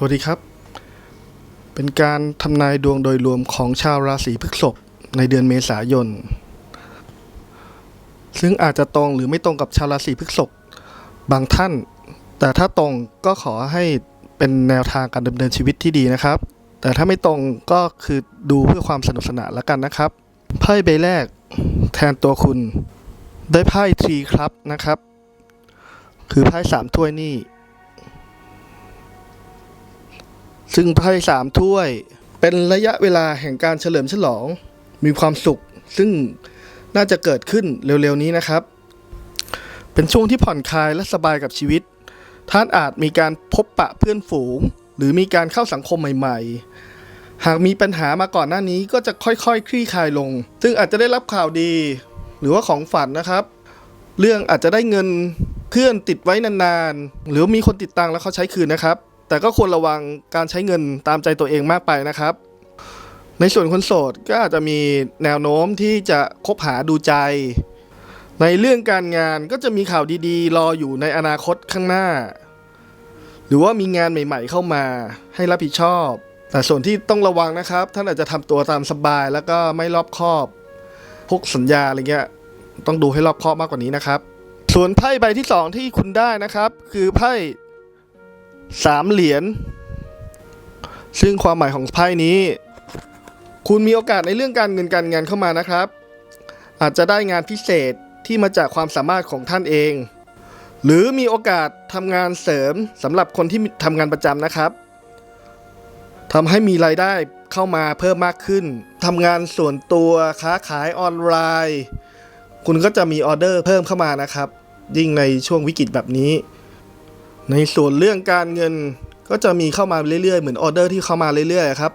สวัสดีครับ เป็นการทำนายดวงโดยรวมของชาวราศีพฤษภในเดือนเมษายน ซึ่งอาจจะตรงหรือไม่ตรงกับชาวราศีพฤษภบางท่าน แต่ถ้าตรงก็ขอให้เป็นแนวทางการดำเนินชีวิตที่ดีนะครับ แต่ถ้าไม่ตรงก็คือดูเพื่อความสนุกสนานแล้วกันนะครับไพ่ใบแรกแทนตัวคุณได้ไพ่ทรีครับนะครับ คือไพ่สามถ้วยนี่ ซึ่งไพ่สามถ้วย เป็นระยะเวลาแห่งการเฉลิมฉลอง มีความสุข ซึ่งน่าจะเกิดขึ้นเร็วๆนี้นะครับ เป็นช่วงที่ผ่อนคลายและสบายกับชีวิต ท่านอาจมีการพบปะเพื่อนฝูง หรือมีการเข้าสังคมใหม่ ๆ หากมีปัญหามาก่อนหน้านี้ก็จะค่อยๆคคลี่คลายลง ซึ่งอาจจะได้รับข่าวดี หรือว่าของฝันนะครับ เรื่องอาจจะได้เงินเพื่อนติดไว้นานๆ หรือมีคนติดตังแล้วเขาใช้คืนนะครับ แต่ก็ควรระวังการใช้เงินตามใจตัวเองมากไปนะครับ ในส่วนคนโสดก็อาจจะมีแนวโน้มที่จะคบหาดูใจ ในเรื่องการงานก็จะมีข่าวดีๆ รออยู่ในอนาคตข้างหน้า หรือว่ามีงานใหม่ๆเข้ามาให้รับผิดชอบ แต่ส่วนที่ต้องระวังนะครับ ท่านอาจจะทำตัวตามสบายแล้วก็ไม่รอบคอบพวกสัญญาอะไรเงี้ยต้องดูให้รอบคอบมากกว่านี้นะครับ ส่วนไพ่ใบที่สองที่คุณได้นะครับ คือไพ่ สามเหรียญซึ่งความหมายของไพ่นี้ คุณมีโอกาสในเรื่องการเงินการงานเข้ามานะครับ อาจจะได้งานพิเศษที่มาจากความสามารถของท่านเอง หรือมีโอกาสทำงานเสริมสำหรับคนที่ทำงานประจำนะครับทำให้มีรายได้เข้ามาเพิ่มมากขึ้นทำงานส่วนตัวค้าขายออนไลน์ คุณก็จะมีออเดอร์เพิ่มเข้ามานะครับ ยิ่งในช่วงวิกฤตแบบนี้ ในส่วนเรื่องการเงินก็จะมีเข้ามาเรื่อยๆ เหมือนออเดอร์ที่เข้ามาเรื่อยๆครับ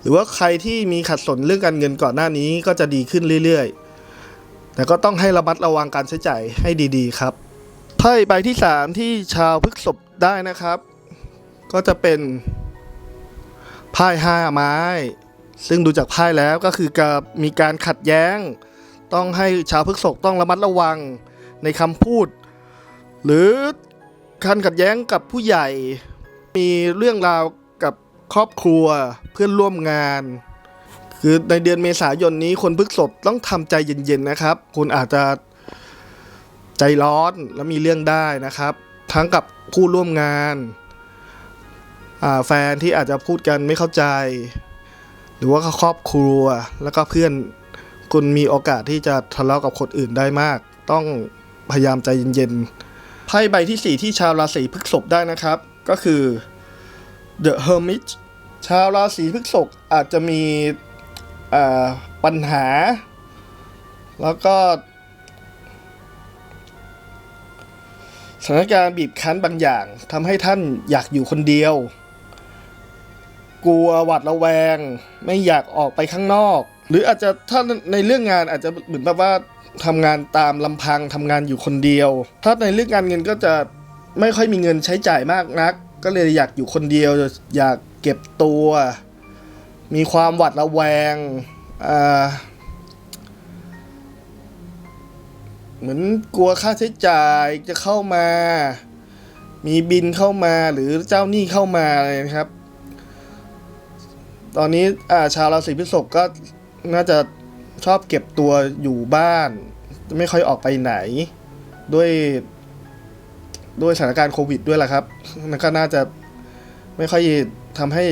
หรือว่าใครที่มีขัดสนเรื่องการเงินก่อนหน้านี้ก็จะดีขึ้นเรื่อยๆ แต่ก็ต้องให้ระมัดระวังการใช้จ่ายให้ดีๆ ครับไพ่ใบที่ 3 ที่ชาวพฤกษภได้นะครับ ก็จะเป็นไพ่ห้าไม้ ซึ่งดูจากไพ่แล้วก็คือการมีการขัดแย้ง ต้องให้ชาวพฤกษภต้องระมัดระวังในคำพูด หรือ การขัดแย้งกับผู้ใหญ่ มีเรื่องราวกับครอบครัวเพื่อนร่วมงาน คือในเดือนเมษายนนี้คนพฤษภต้องทำใจเย็นๆนะครับ คุณอาจจะใจร้อนและมีเรื่องได้นะครับ ทั้งกับผู้ร่วมงานาแฟนที่อาจจะพูดกันไม่เข้าใจ หรือว่าครอบครัวแล้วก็เพื่อนคุณมีโอกาสที่จะทะเลาะกับคนอื่นได้มาก ต้องพยายามใจเย็นๆ ไพ่ใบที่ 4 ที่ชาวราศีพฤษภได้นะครับ ก็คือ The Hermit ชาวราศีพฤษภอาจจะมีปัญหา แล้วก็สถานการณ์บีบคั้นบางอย่างทำให้ท่านอยากอยู่คนเดียว กลัวหวาดระแวง ไม่อยากออกไปข้างนอก หรืออาจจะถ้าในเรื่องงานอาจจะเหมือนแบบว่า ทำงานตามลำพังทำงานอยู่คนเดียว ถ้าในเรื่องการเงินก็จะไม่ค่อยมีเงินใช้จ่ายมากนัก ก็เลยอยากอยู่คนเดียว อยากเก็บตัว มีความหวาดระแวงเหมือนกลัวค่าใช้จ่ายจะเข้ามา มีบินเข้ามาหรือเจ้าหนี้เข้ามาอะไรนะครับ ตอนนี้าชาวราศีพฤษภก็น่าจะ ชอบเก็บตัวอยู่บ้าน ไม่ค่อยออกไปไหน ด้วยด้วยสถานการณ์โควิดด้วยแหละครับมันก็น่าจะไม่ค่อยทำให้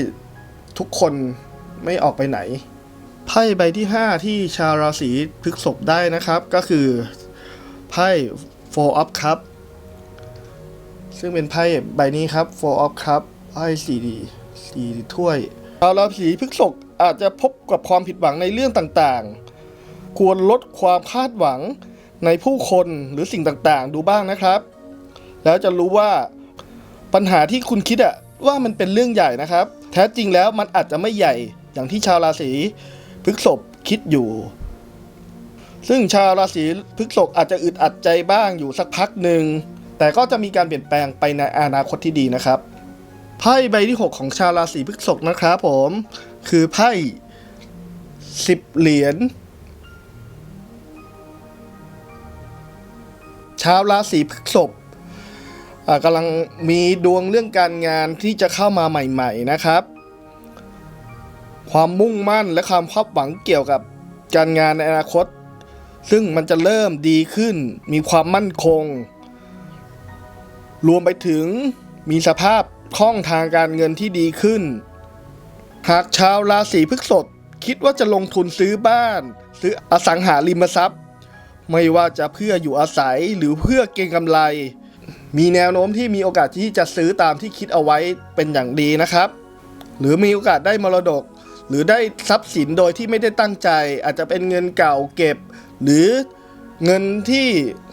ทุกคนไม่ออกไปไหน ไพ่ใบที่ 5 ที่ชาวราศีพฤษภได้นะครับ ก็คือไพ่ four of cup ซึ่งเป็นไพ่ใบนี้ครับ four of cup ไพ่สี่สี่ถ้วยชาวราศีพฤษภอาจจะพบกับความผิดหวังในเรื่องต่างๆ ควรลดความคาดหวังในผู้คนหรือสิ่งต่างๆ ดูบ้างนะครับ แล้วจะรู้ว่าปัญหาที่คุณคิดอะว่ามันเป็นเรื่องใหญ่นะครับ แท้จริงแล้วมันอาจจะไม่ใหญ่อย่างที่ชาวราศีพฤษภคิดอยู่ ซึ่งชาวราศีพฤษภอาจจะอึดอัดใจบ้างอยู่สักพักหนึ่งแต่ก็จะมีการเปลี่ยนแปลงไปในอนาคตที่ดีนะครับไพ่ใบที่ 6 ของชาวราศีพฤษภนะครับผม คือไพ่สิบเหรียญ ชาวราศีพฤษภกำลังมีดวงเรื่องการงานที่จะเข้ามาใหม่ ๆนะครับ ความมุ่งมั่นและความคาดหวังเกี่ยวกับการงานในอนาคต ซึ่งมันจะเริ่มดีขึ้น มีความมั่นคง รวมไปถึงมีสภาพคล่องทางการเงินที่ดีขึ้น หากชาวราศีพฤษภคิดว่าจะลงทุนซื้อบ้าน ซื้ออสังหาริมทรัพย์ ไม่ว่าจะเพื่ออยู่อาศัยหรือเพื่อเก็งกำไร มีแนวโน้มที่มีโอกาสที่จะซื้อตามที่คิดเอาไว้เป็นอย่างดีนะครับ หรือมีโอกาสได้มรดก หรือได้ทรัพย์สินโดยที่ไม่ได้ตั้งใจ อาจจะเป็นเงินเก่าเก็บ หรือเงินที่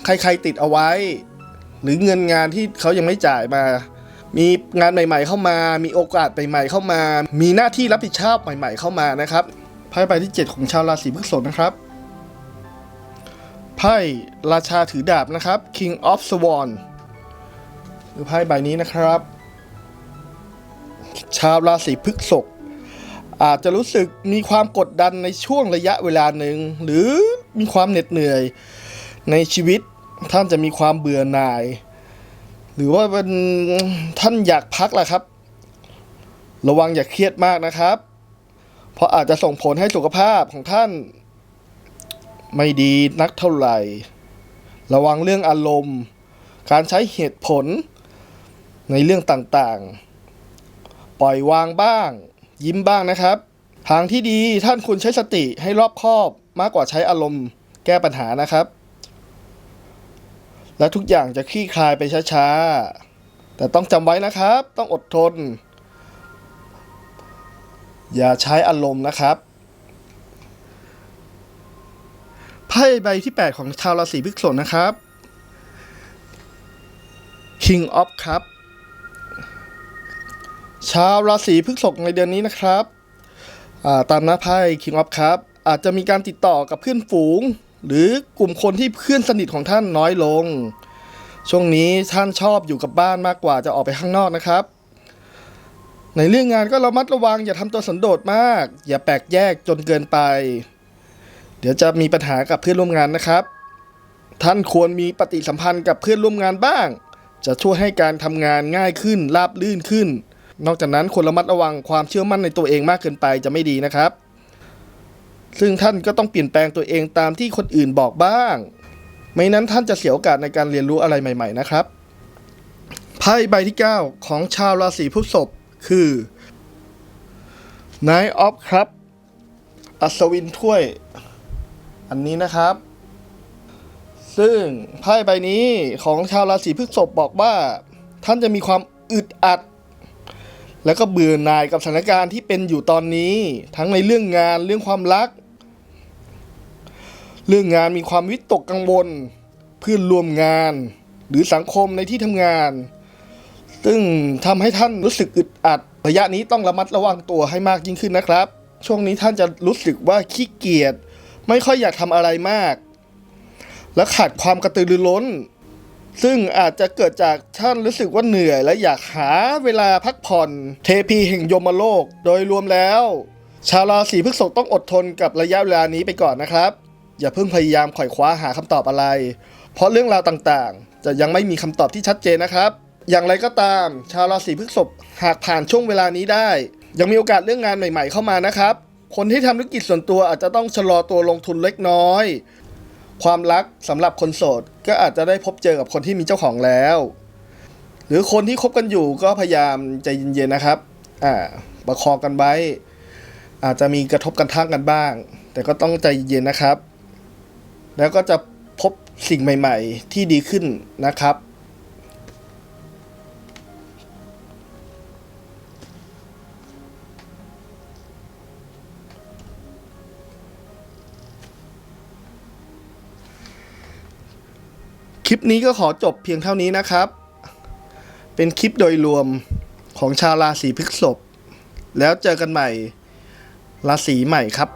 ใครๆติดเอาไว้ หรือเงินงานที่เขายังไม่จ่ายมา มีงานใหม่ ๆ เข้ามา มีโอกาสใหม่ๆเข้ามา มีหน้าที่รับผิดชอบใหม่ ๆเข้ามานะครับไพ่ใบที่ 7 ของชาวราศีพฤษภนะครับ ไพ่ราชาถือดาบนะครับ King of Swan หรือไพ่ใบนี้นะครับ ชาวราศีพฤษภอาจจะรู้สึกมีความกดดันในช่วงระยะเวลาหนึ่ง หรือมีความเหน็ดเหนื่อย ในชีวิตท่านจะมีความเบื่อหน่าย หรือว่าเป็นท่านอยากพักแหละครับ ระวังอย่าเครียดมากนะครับ เพราะอาจจะส่งผลให้สุขภาพของท่าน ไม่ดีนักเท่าไหร่ ระวังเรื่องอารมณ์ การใช้เหตุผลในเรื่องต่างๆ ปล่อยวางบ้าง ยิ้มบ้างนะครับ ทางที่ดีท่านควรใช้สติให้รอบคอบมากกว่าใช้อารมณ์แก้ปัญหานะครับ และทุกอย่างจะคลี่คลายไปช้าๆ แต่ต้องจำไว้นะครับ ต้องอดทน อย่าใช้อารมณ์นะครับ ไพ่ใบที่ 8 ของชาวราศีพฤษภนะครับ King of Cup ชาวราศีพฤษภในเดือนนี้นะครับาตามหน้าไพ่ King of Cup อาจจะมีการติดต่อกับเพื่อนฝูง หรือกลุ่มคนที่เพื่อนสนิทของท่านน้อยลง ช่วงนี้ท่านชอบอยู่กับบ้านมากกว่าจะออกไปข้างนอกนะครับ ในเรื่องงานก็ระมัดระวังอย่าทำตัวสันโดษมาก อย่าแปลกแยกจนเกินไป เดี๋ยวจะมีปัญหากับเพื่อนร่วมงานนะครับ ท่านควรมีปฏิสัมพันธ์กับเพื่อนร่วมงานบ้าง จะช่วยให้การทำงานง่ายขึ้นราบลื่นขึ้น นอกจากนั้นควรระมัดระวังความเชื่อมั่นในตัวเองมากเกินไปจะไม่ดีนะครับ ซึ่งท่านก็ต้องเปลี่ยนแปลงตัวเองตามที่คนอื่นบอกบ้าง ไม่นั้นท่านจะเสียโอกาสในการเรียนรู้อะไรใหม่ ๆ นะครับไพ่ใบที่ 9 ของชาวราศีพฤษภคือ Nine of ครับ อัศวินถ้วย อันนี้นะครับ ซึ่งไพ่ใบนี้ของชาวราศีพฤษภบอกว่า ท่านจะมีความอึดอัด แล้วก็เบื่อหน่ายกับสถานการณ์ที่เป็นอยู่ตอนนี้ ทั้งในเรื่องงานเรื่องความรัก เรื่องงานมีความวิตกกังวลเพื่อนร่วมงาน หรือสังคมในที่ทำงาน ซึ่งทำให้ท่านรู้สึกอึดอัด ระยะนี้ต้องระมัดระวังตัวให้มากยิ่งขึ้นนะครับ ช่วงนี้ท่านจะรู้สึกว่าขี้เกียจ ไม่ค่อยอยากทำอะไรมาก และขาดความกระตือรือร้น ซึ่งอาจจะเกิดจากท่านรู้สึกว่าเหนื่อย และอยากหาเวลาพักผ่อน เทพีแห่งยมโลก โดยรวมแล้ว ชาวราศีพฤษภต้องอดทนกับระยะเวลานี้ไปก่อนนะครับ อย่าเพิ่งพยายามไขว่คว้าหาคำตอบอะไร เพราะเรื่องราวต่างๆ จะยังไม่มีคำตอบที่ชัดเจนนะครับ อย่างไรก็ตาม ชาวราศีพฤษภหากผ่านช่วงเวลานี้ได้ ยังมีโอกาสเรื่องงานใหม่ ๆ เข้ามานะครับ คนที่ทำธุรกิจส่วนตัวอาจจะต้องชะลอตัวลงทุนเล็กน้อย ความรักสำหรับคนโสด ก็อาจจะได้พบเจอกับคนที่มีเจ้าของแล้ว หรือคนที่คบกันอยู่ก็พยายามใจเย็นๆนะครับอ่าประคองกันไว้ อาจจะมีกระทบกันทั่งกันบ้าง แต่ก็ต้องใจเย็นนะครับ แล้วก็จะพบสิ่งใหม่ ๆ ที่ดีขึ้นนะครับ ลิปนี้ก็ขอจบเพียงเท่านี้นะครับ เป็นคลิปโดยรวมของชาวราศีพฤษภแล้วเจอกันใหม่ราศีใหม่ครับ